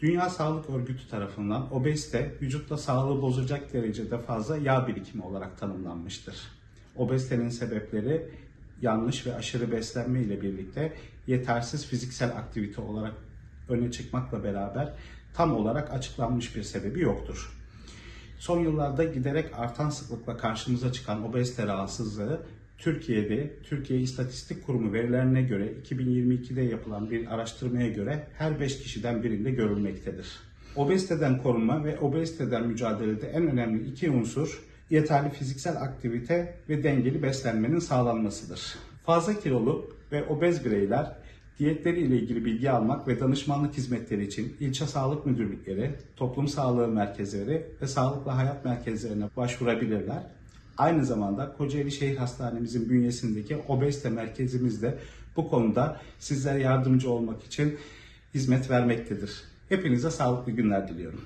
Dünya Sağlık Örgütü tarafından obezite vücutta sağlığı bozacak derecede fazla yağ birikimi olarak tanımlanmıştır. Obezitenin sebepleri yanlış ve aşırı beslenme ile birlikte yetersiz fiziksel aktivite olarak öne çıkmakla beraber tam olarak açıklanmış bir sebebi yoktur. Son yıllarda giderek artan sıklıkla karşımıza çıkan obezite rahatsızlığı Türkiye'de Türkiye İstatistik Kurumu verilerine göre 2022'de yapılan bir araştırmaya göre her 5 kişiden birinde görülmektedir. Obeziteden korunma ve obeziteden mücadelede en önemli iki unsur yeterli fiziksel aktivite ve dengeli beslenmenin sağlanmasıdır. Fazla kilolu ve obez bireyler diyetleri ile ilgili bilgi almak ve danışmanlık hizmetleri için ilçe sağlık müdürlükleri, toplum sağlığı merkezleri ve sağlıklı hayat merkezlerine başvurabilirler. Aynı zamanda Kocaeli Şehir Hastanemizin bünyesindeki obezite merkezimizde bu konuda sizlere yardımcı olmak için hizmet vermektedir. Hepinize sağlıklı günler diliyorum.